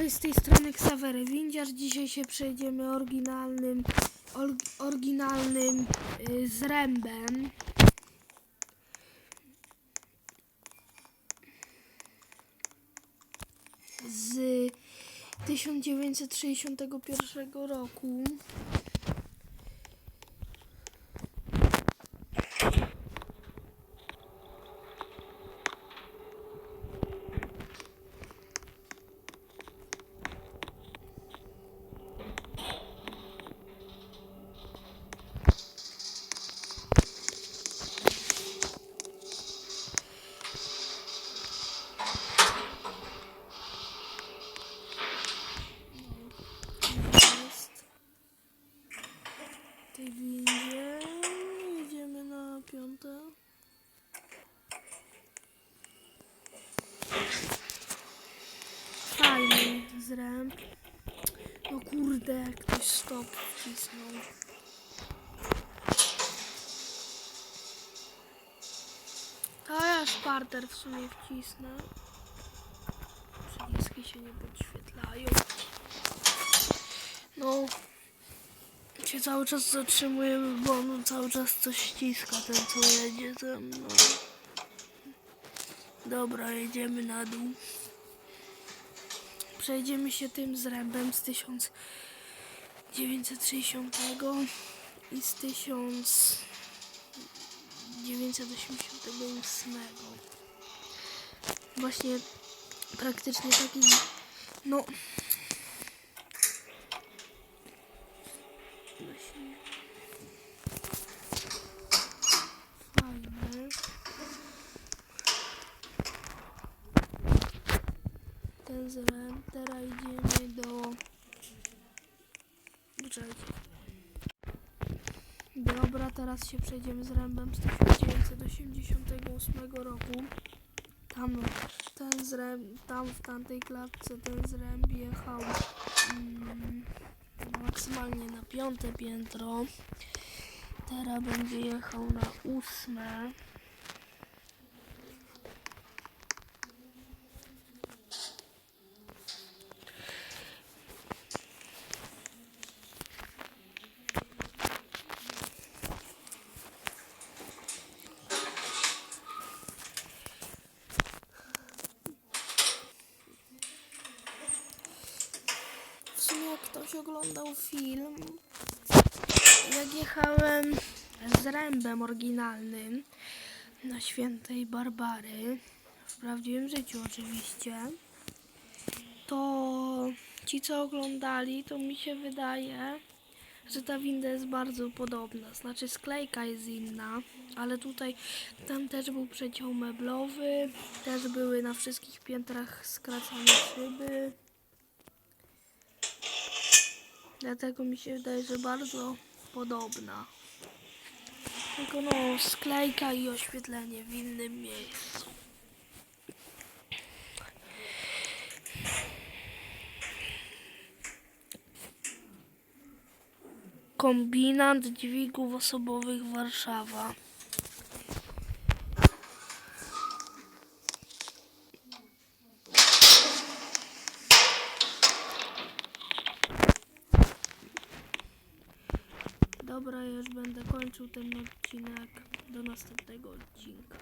Cześć, z tej strony Xavery Windziarz. Dzisiaj się przejdziemy oryginalnym, or, oryginalnym y, zrębem. Z 1961 roku. Tej windzie. Jedziemy na piąte. Fajny zręb. No kurde, ktoś stop wcisnął. To ja szparter w sumie wcisnę. Przyciski się nie podświetlają. No, się cały czas zatrzymujemy, bo on cały czas coś ściska, ten co jedzie ze mną. Dobra, jedziemy na dół. Przejdziemy się tym zrębem z 1960 i z 1988. Właśnie praktycznie taki, no, Właśnie. Ten zrem. Teraz idziemy do... Poczekajcie. Dobra, teraz się przejdziemy z rębem z 1988 roku. Tam ten zręb, tam w tamtej klatce ten zręb jechał mm, maksymalnie na piąte piętro. Teraz będzie jechał na ósme. W oglądał film, jak jechałem z rębem oryginalnym na świętej Barbary, w prawdziwym życiu oczywiście, to ci co oglądali, to mi się wydaje, że ta winda jest bardzo podobna. Znaczy sklejka jest inna, ale tutaj tam też był przeciął meblowy, też były na wszystkich piętrach skracane szyby. Dlatego mi się wydaje, że bardzo podobna. Tylko no, sklejka i oświetlenie w innym miejscu. Kombinat dźwigów osobowych Warszawa. Dobra, ja już będę kończył ten odcinek do następnego odcinka.